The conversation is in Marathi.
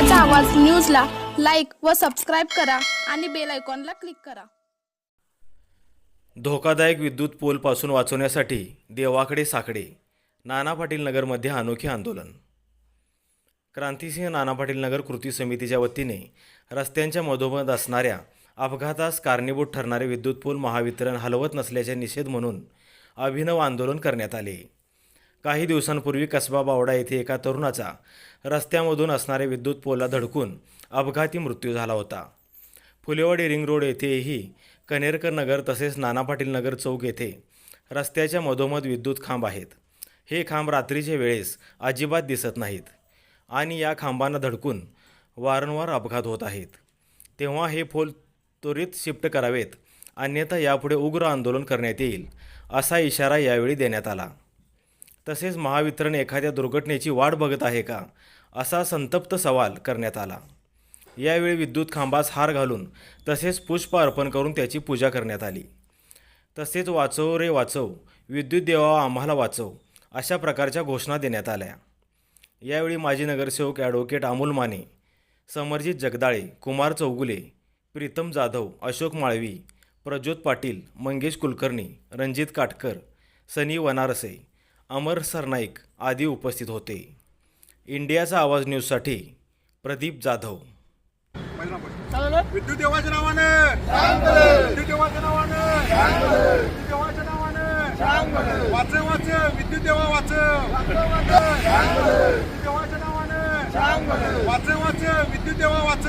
शेतकऱ्याचा आवाज न्यूजला लाईक व सबस्क्राईब करा आणि बेल आयकॉनला क्लिक करा. धोकादायक विद्युत पोलपासून वाचवण्यासाठी देवाकडे साकडे नाना पाटील नगरमध्ये अनोखे आंदोलन. क्रांतिसिंह नाना पाटील नगर कृती समितीच्या वतीने रस्त्यांच्या मधोमध असणाऱ्या अपघातास कारणीभूत ठरणारे विद्युत पूल महावितरण हलवत नसल्याचे निषेध म्हणून अभिनव आंदोलन करण्यात आले. काही दिवसांपूर्वी कसबा बावडा येथे एका तरुणाचा रस्त्यामधून असणाऱ्या विद्युत पोला धडकून अपघाती मृत्यू झाला होता. फुलेवाडी रिंग रोड येथेही कनेरकर नगर तसेच नाना पाटील नगर चौक येथे रस्त्याच्या मधोमध विद्युत खांब आहेत. हे खांब रात्रीच्या वेळेस अजिबात दिसत नाहीत आणि या खांबांना धडकून वारंवार अपघात होत आहेत. तेव्हा हे पोल त्वरित शिफ्ट करावेत अन्यथा यापुढे उग्र आंदोलन करण्यात येईल असा इशारा यावेळी देण्यात आला. तसेच महावितरण एखाद्या दुर्घटनेची वाट बघत आहे का? असा संतप्त सवाल करण्यात आला. यावेळी विद्युत खांबास हार घालून तसेच पुष्प अर्पण करून त्याची पूजा करण्यात आली. तसेच वाचव रे वाचव विद्युत देवा आम्हाला वाचव अशा प्रकारच्या घोषणा देण्यात आल्या. यावेळी माजी नगरसेवक ॲडव्होकेट अमोल माने समरजित जगदाळे कुमार चौगुले प्रीतम जाधव अशोक माळवी प्रज्योत पाटील मंगेश कुलकर्णी रणजित काटकर सनी वनारसे अमर सरनाईक आदी उपस्थित होते. इंडियाचा आवाज न्यूजसाठी प्रदीप जाधव. विद्युत देवाच्या नावानं विद्युत देवाच्या नावानं विद्युत देवाच्या नावानं वाच वाच विद्युत देवा वाच विद्युत देवाच्या नावानं वाच वाच विद्युत देवा वाच